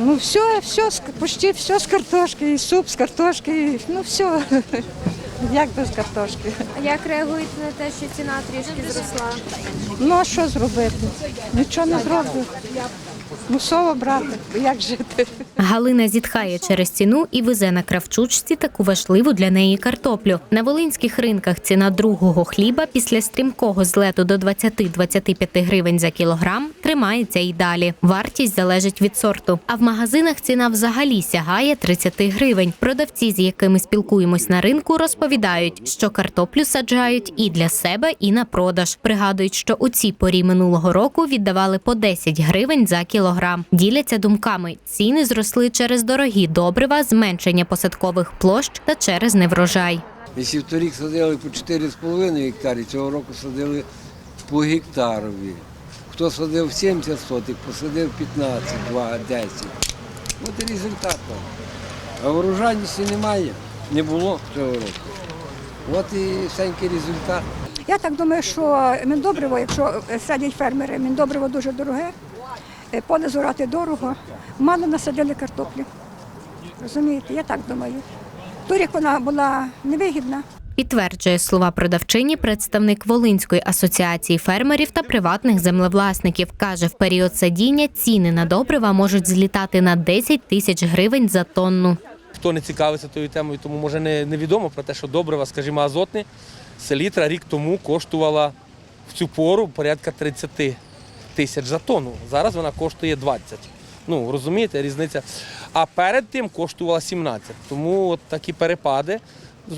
Ну все, все, почти все з картошки, і суп з картошки, і, ну все. Як без картошки? А як реагуєте на те, що ціна трішки зросла? Ну а що зробити? Нічого не зроблю. Мусово брати, як жити? Галина зітхає через ціну і везе на кравчучці таку важливу для неї картоплю. На волинських ринках ціна другого хліба після стрімкого злету до 20-25 гривень за кілограм тримається і далі. Вартість залежить від сорту. А в магазинах ціна взагалі сягає 30 гривень. Продавці, з якими спілкуємось на ринку, розповідають, що картоплю саджають і для себе, і на продаж. Пригадують, що у цій порі минулого року віддавали по 10 гривень за кілограм. Діляться думками. Ціни зросли через дорогі добрива, зменшення посадкових площ та через неврожай. Якщо торік садили по 4,5 гектарі, цього року садили по гектарові. Хто садив 70 сотих, посадив 15, 2, 10. От і результат. А урожайності немає, не було цього року. От і всенький результат. Я так думаю, що міндобриво, якщо садять фермери, міндобриво дуже дороге, поле зорати дорого, мало насадили картоплі. Розумієте, я так думаю. Торік вона була невигідна. Підтверджує слова продавчині представник Волинської асоціації фермерів та приватних землевласників. Каже, в період садіння ціни на добрива можуть злітати на 10 тисяч гривень за тонну. Хто не цікавиться тою темою, тому може не, невідомо про те, що добрива, скажімо, азотне, селітра рік тому коштувала в цю пору порядка 30 тисяч за тонну. Зараз вона коштує 20. Ну, розумієте, різниця. А перед тим коштувала 17. Тому от такі перепади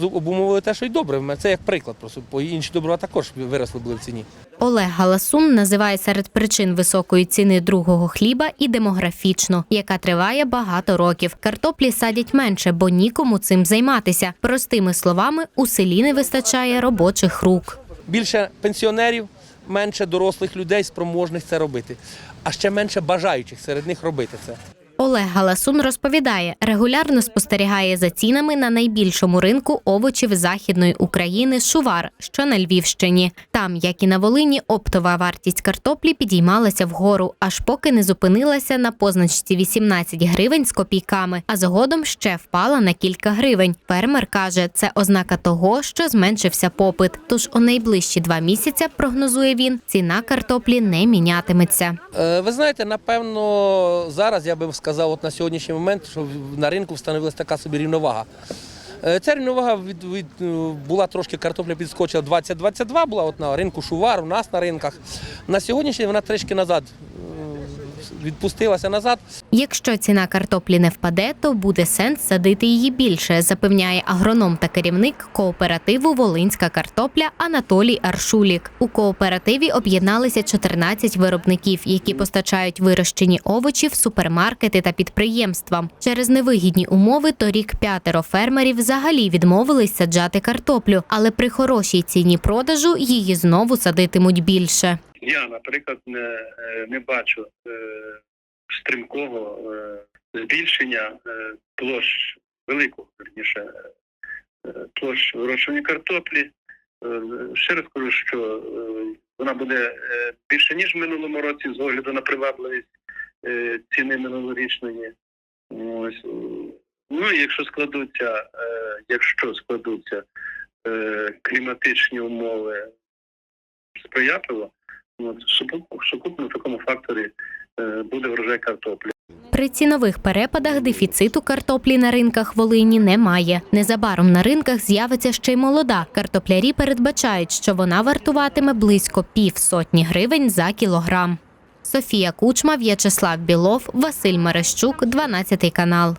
обумовили те, що й добре. Це як приклад. Просто бо інші добрива також виросли були в ціні. Олег Галасун називає серед причин високої ціни другого хліба і демографічну, яка триває багато років. Картоплі садять менше, бо нікому цим займатися. Простими словами, у селі не вистачає робочих рук. більше пенсіонерів, менше дорослих людей спроможних це робити, а ще менше бажаючих серед них робити це. Олег Галасун розповідає, регулярно спостерігає за цінами на найбільшому ринку овочів Західної України Шувар, що на Львівщині. Там, як і на Волині, оптова вартість картоплі підіймалася вгору, аж поки не зупинилася на позначці 18 гривень з копійками, а згодом ще впала на кілька гривень. Фермер каже, це ознака того, що зменшився попит. Тож у найближчі два місяця, прогнозує він, ціна картоплі не мінятиметься. Е, Ви знаєте, напевно, зараз я би сказав, от на сьогоднішній момент, що на ринку встановилася така собі рівновага. Е, Ця рівновага від, від, е, була трошки картопля підскочила 20-22, була от на ринку Шувар, у нас на ринках. На сьогоднішній вона трішки назад відпустилася назад. Якщо ціна картоплі не впаде, то буде сенс садити її більше, запевняє агроном та керівник кооперативу Волинська картопля Анатолій Аршулік. У кооперативі об'єдналися 14 виробників, які постачають вирощені овочі в супермаркети та підприємствам. Через невигідні умови торік п'ятеро фермерів взагалі відмовились саджати картоплю, але при хорошій ціні продажу її знову садитимуть більше. Я, наприклад, не, е, не бачу е, стрімкого е, збільшення е, площ великого верніше е, площ вирощування картоплі. Е, ще раз кажу, що е, вона буде е, більше ніж в минулому році з огляду на привабливість е, ціни минулорічної. Ось. Ну і якщо складуться, е, якщо складуться е, кліматичні умови сприятливо, в сукупному такому факторі е, буде врожай картоплі. При цінових перепадах дефіциту картоплі на ринках Волині немає. Незабаром на ринках з'явиться ще й молода. Картоплярі передбачають, що вона вартуватиме близько півсотні гривень за кілограм. Софія Кучма, В'ячеслав Білов, Василь Мерещук, 12 канал.